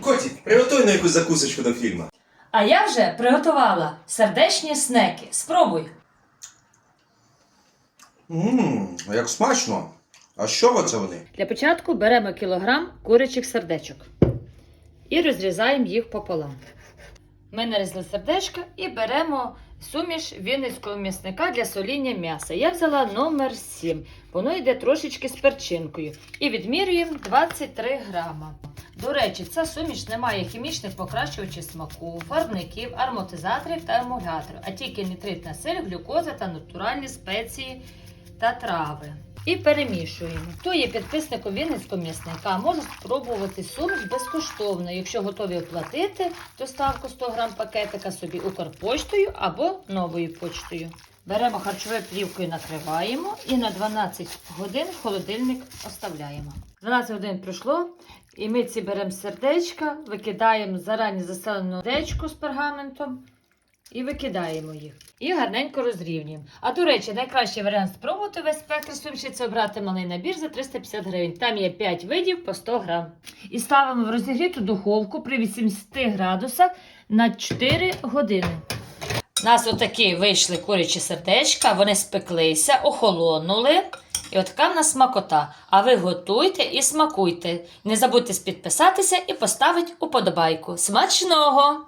Котік, приготуй на якусь закусочку до фільму. А я вже приготувала сердечні снеки. Спробуй. Ммм, як смачно. А що це вони? Для початку беремо кілограм курячих сердечок і розрізаємо їх пополам. Ми нарізали сердечка і беремо суміш вінницького м'ясника для соління м'яса. Я взяла номер 7. Воно йде трошечки з перчинкою. І відмірюємо 23 грама. До речі, ця суміш не має хімічних покращувачів смаку, фарбників, ароматизаторів та емульгаторів, а тільки нітритна силь, глюкоза та натуральні спеції та трави. І перемішуємо. Хто є підписником Вінницького м'ясника, може спробувати суміш безкоштовно. Якщо готові оплатити доставку 100 грам пакетика собі Укрпоштою або новою почтою. Беремо харчовою плівкою, накриваємо і на 12 годин холодильник оставляємо. 12 годин пройшло, і ми ці беремо сердечка, викидаємо зарані заселену дечку з пергаментом і викидаємо їх. І гарненько розрівнюємо. А до речі, найкращий варіант спробувати весь спектр суміші це обрати малий набір за 350 гривень. Там є 5 видів по 100 грам. І ставимо в розігріту духовку при 80 градусах на 4 години. У нас отакі вийшли курячі сердечка, вони спеклися, охолонули. І от така в нас смакота. А ви готуйте і смакуйте. Не забудьте підписатися і поставити уподобайку. Смачного!